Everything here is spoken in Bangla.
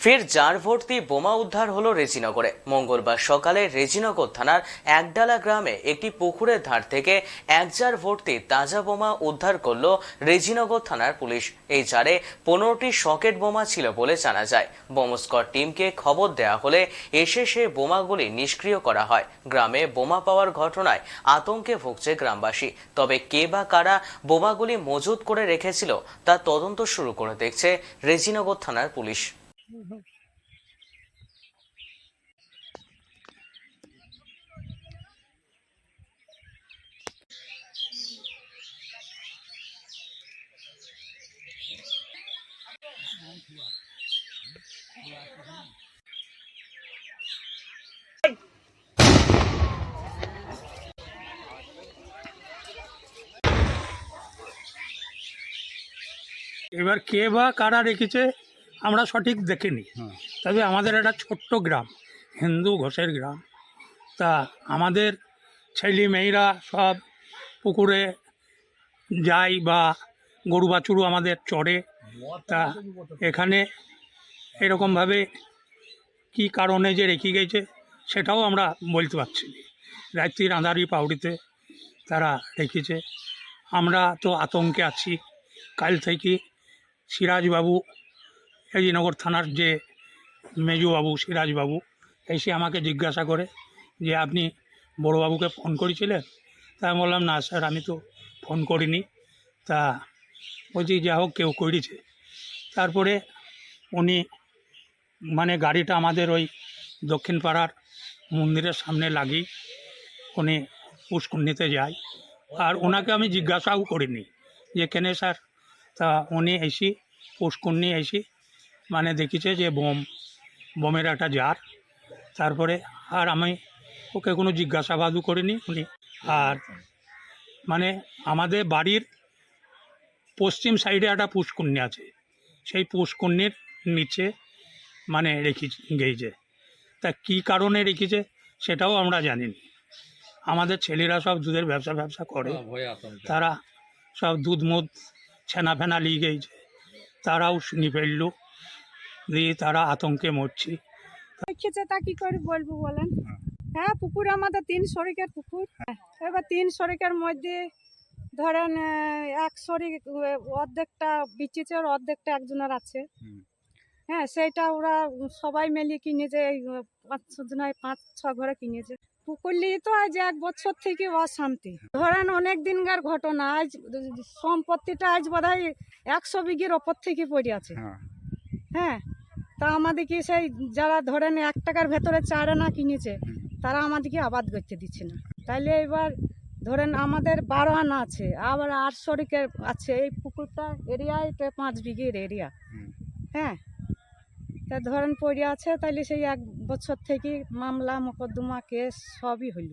ফের জার ভর্তি বোমা উদ্ধার হলো রেজিনগরে। মঙ্গলবার সকালে রেজিনগর থানার একডালা গ্রামে একটি পুকুরের ধার থেকে এক জার ভর্তি তাজা বোমা উদ্ধার করল রেজিনগর থানার পুলিশ। এই জারে পনেরোটি সকেট বোমা ছিল বলে জানা যায়। বোমস্কর টিমকে খবর দেওয়া হলে এসে সে বোমাগুলি নিষ্ক্রিয় করা হয়। গ্রামে বোমা পাওয়ার ঘটনায় আতঙ্কে ভুগছে গ্রামবাসী। তবে কে বা কারা বোমাগুলি মজুত করে রেখেছিল তা তদন্ত শুরু করে দেখছে রেজিনগর থানার পুলিশ। এবার কে বা কারা রেখেছে? আমরা সঠিক দেখিনি তবে আমাদের একটা ছোট্ট গ্রাম হিন্দু ঘোষের গ্রাম। তা আমাদের ছেলে মেয়েরা সব পুকুরে যায় বা গরু বাছুরও আমাদের চড়ে। তা এখানে এরকমভাবে কি কারণে যে রেখে গেছে সেটাও আমরা বলতে পারছি না। রাত্রির আঁধারি পাউড়িতে তারা রেখেছে। আমরা তো আতঙ্কে আছি। কাল থেকে সিরাজবাবু এজিনগর থানার যে মেজবাবু, সিরাজবাবু, এসে আমাকে জিজ্ঞাসা করে যে, আপনি বড়োবাবুকে ফোন করেছিলেন? তা আমি বললাম, না স্যার, আমি তো ফোন করিনি। তা বলছি, যা হোক, কেউ করেছে। তারপরে উনি মানে গাড়িটা আমাদের ওই দক্ষিণ পাড়ার মন্দিরের সামনে লাগিয়ে উনি পুষ্কুন্নিতে যায়। আর ওনাকে আমি জিজ্ঞাসাও করিনি যে, কেন স্যার? তা উনি এসি পুষ্কুন্নি এসি মানে দেখিছে যে বোম বোমের একটা জার। তারপরে আর আমি ওকে কোনো জিজ্ঞাসাবাদও করিনি উনি। আর মানে আমাদের বাড়ির পশ্চিম সাইডে একটা পুষ্কুন্নি আছে। সেই পুষ্কুন্নির নিচে মানে রেখে গেছে তা কী কারণে রেখেছে সেটাও আমরা জানি না আমাদের ছেলেরা সব দুধের ব্যবসা ব্যবসা করে। তারা সব দুধ মুধ ছানা ফেনা নিয়ে গেছে তারাও শুনি ফেলল দিয়ে তারা আতঙ্কে মরছি। রেখেছে তা কি করে বলব বলেন? হ্যাঁ। পুকুর আমাদের তিন শরিকের পুকুর। এবার তিন শরিকের মধ্যে ধরেন এক শরিক অর্ধেকটা বিচিছে আর অর্ধেকটা একজনের আছে। হ্যাঁ সেইটা ওরা সবাই মিলে কিনেছে এই পাঁচ জনায় পাঁচ ছ ঘরে কিনেছে। পুকুর নিয়ে তো আজ এক বছর থেকে অশান্তি। ধরেন অনেক দিনকার ঘটনা। আজ সম্পত্তিটা আজ বোধহয় একশো বিঘের ওপর থেকে পড়ে আছে। হ্যাঁ তা আমাদেরকে সেই যারা ধরেন এক টাকার ভেতরে চার আনা কিনেছে, তারা আমাদেরকে আবাদ করতে দিচ্ছে না। তাইলে এবার ধরেন আমাদের বারো আনা আছে, আবার আট শরিকের আছে এই পুকুরটা এরিয়ায় এটা পাঁচ বিঘের এরিয়া। হ্যাঁ? তা ধরেন পড়ে আছে, তাইলে সেই এক বছর থেকে মামলা, মোকদ্দমা, কেস সবই হইল।